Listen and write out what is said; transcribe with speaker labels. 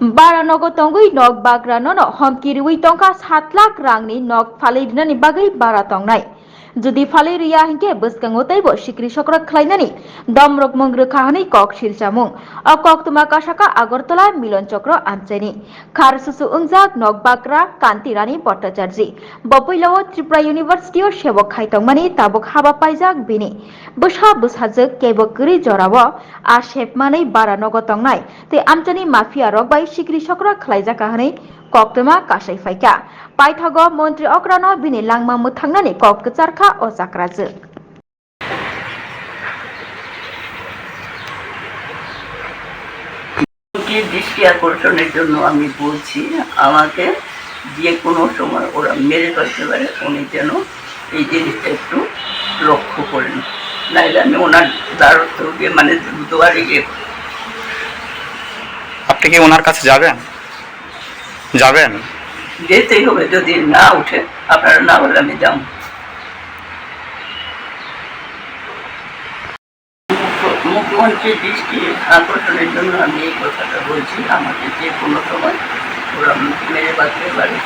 Speaker 1: बारानगो तंगui nok bagrano no homkirui tongka 7 lakh रांनि nok फालिरनानि बागै बारा तंनाय যদি ফালে जुदि फाले रिया हिंगे बस्कंगो तैबो सिक्री सक्र खलाइनानि রেখা रकमंग কক कक सिलचामुं অ কক तुमा কাশাকা আগরতলা মিলন চক্র আঞ্চাইনি খার সুসু উংজাক নক বাকরা কান্তি রানী ভট্টাচার্যী। বপৈলাও ত্রিপুরা ইউনিভার্সিটি ও সেবক খাইতং মানে তাবক হাবা পাইজাক বিনি। বসা বুসাজক কেবক গরি জরাব। আর সেপমানেই বারা নগতং নাই। তে আমচানি মাফিয়া রগবাই সিকরি সকরা খালাইজাকা হনে kokduma kasai faika paithago montri okrano bini langma muthangnani kok charkha
Speaker 2: osakraje দৃষ্টি আকর্ষণের জন্য আমি বলছি আমাকে যে কোনো সময় ওরা মেরে পারে উনি যেন এই জিনিসটা একটু লক্ষ্য করেন নাহলে আমি ওনার দ্বারস্থ মানে দুয়ারে গিয়ে
Speaker 3: আপনি কি ওনার কাছে যাবেন যাবেন?
Speaker 2: যেতেই হবে, যদি না উঠে আপনারা না বলে আমি যাব। মুখ্যমন্ত্রীর দৃষ্টি আকর্ষণের জন্য আমি এই কথাটা বলছি। আমাকে যে কোনো সময় ওরা মেরে বাঁচতে পারে।